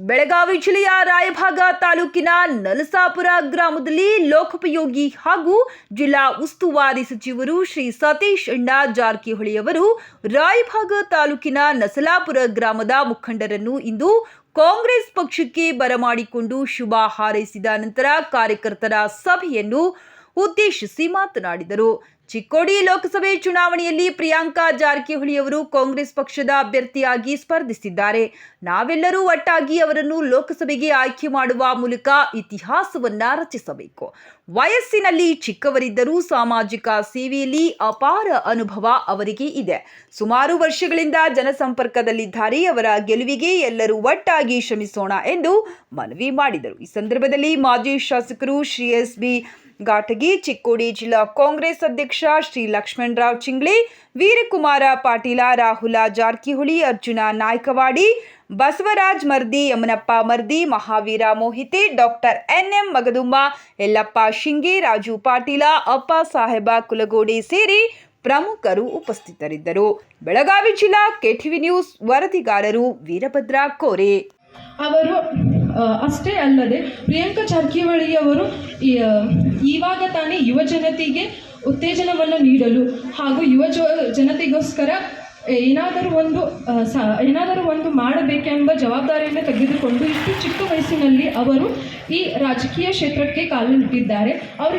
ಬೆಳಗಾವಿ ಜಿಲ್ಲೆಯ ರಾಯಭಾಗ ತಾಲೂಕಿನ ನಲಸಾಪುರ ಗ್ರಾಮದಲ್ಲಿ ಲೋಕೋಪಯೋಗಿ ಹಾಗೂ ಜಿಲ್ಲಾ ಉಸ್ತುವಾರಿ ಸಚಿವರು ಶ್ರೀ ಸತೀಶ್ ಅಣ್ಣ ಜಾರಕಿಹೊಳಿ ಅವರು ರಾಯಭಾಗ ತಾಲೂಕಿನ ನಸಲಾಪುರ ಗ್ರಾಮದ ಮುಖಂಡರನ್ನು ಇಂದು ಕಾಂಗ್ರೆಸ್ ಪಕ್ಷಕ್ಕೆ ಬರಮಾಡಿಕೊಂಡು ಶುಭ ಹಾರೈಸಿದ ನಂತರ ಕಾರ್ಯಕರ್ತರ ಸಭೆಯನ್ನು ಉದ್ದೇಶಿಸಿ ಮಾತನಾಡಿದರು. ಚಿಕ್ಕೋಡಿ ಲೋಕಸಭೆ ಚುನಾವಣೆಯಲ್ಲಿ ಪ್ರಿಯಾಂಕಾ ಜಾರಕಿಹೊಳಿ ಅವರು ಕಾಂಗ್ರೆಸ್ ಪಕ್ಷದ ಅಭ್ಯರ್ಥಿಯಾಗಿ ಸ್ಪರ್ಧಿಸಿದ್ದಾರೆ. ನಾವೆಲ್ಲರೂ ಒಟ್ಟಾಗಿ ಅವರನ್ನು ಲೋಕಸಭೆಗೆ ಆಯ್ಕೆ ಮಾಡುವ ಮೂಲಕ ಇತಿಹಾಸವನ್ನ ರಚಿಸಬೇಕು. ವಯಸ್ಸಿನಲ್ಲಿ ಚಿಕ್ಕವರಿದ್ದರೂ ಸಾಮಾಜಿಕ ಸೇವೆಯಲ್ಲಿ ಅಪಾರ ಅನುಭವ ಅವರಿಗೆ ಇದೆ. ಸುಮಾರು ವರ್ಷಗಳಿಂದ ಜನಸಂಪರ್ಕದಲ್ಲಿದ್ದಾರೆ. ಅವರ ಗೆಲುವಿಗೆ ಎಲ್ಲರೂ ಒಟ್ಟಾಗಿ ಶ್ರಮಿಸೋಣ ಎಂದು ಮನವಿ ಮಾಡಿದರು. ಈ ಸಂದರ್ಭದಲ್ಲಿ ಮಾಜಿ ಶಾಸಕರು ಶ್ರೀ ಎಸ್ ಬಿ ಘಾಟಗಿ, ಚಿಕ್ಕೋಡಿ ಜಿಲ್ಲಾ ಕಾಂಗ್ರೆಸ್ ಅಧ್ಯಕ್ಷ Shri Lakshmanrao Chingle Veerakumar Patil, Rahul Jarkiholi, Arjun Naikwadi, Basavaraj Mardi, Yamanappa Mardi, Mahaveer Mohite, doctor N M Magadum Yallappa Shingi, Raju Patil, Appa Saheb Kulagodi ಸೇರಿ ಪ್ರಮುಖರು ಉಪಸ್ಥಿತರಿದ್ದರು. ಬೆಳಗಾವಿ ಜಿಲ್ಲಾ ಕೆಟಿವಿ ನ್ಯೂಸ್ ವರದಿಗಾರರು ವೀರಭದ್ರ ಕೋರೆ. ಅವರು ಅಷ್ಟೇ ಅಲ್ಲದೆ ಪ್ರಿಯಾಂಕಾ ಜಾರಕಿಹೊಳಿ ಅವರು ಇವಾಗ ತಾನೇ ಯುವ ಜನತೆಗೆ ಉತ್ತೇಜನವನ್ನು ನೀಡಲು ಹಾಗೂ ಯುವ ಜನತೆಗೋಸ್ಕರ ಏನಾದರೂ ಒಂದು ಸ, ಏನಾದರೂ ಒಂದು ಮಾಡಬೇಕೆಂಬ ಜವಾಬ್ದಾರಿಯನ್ನು ತೆಗೆದುಕೊಂಡು ಇಷ್ಟು ಚಿಕ್ಕ ವಯಸ್ಸಿನಲ್ಲಿ ಅವರು ಈ ರಾಜಕೀಯ ಕ್ಷೇತ್ರಕ್ಕೆ ಕಾಲಿಟ್ಟಿದ್ದಾರೆ. ಅವರು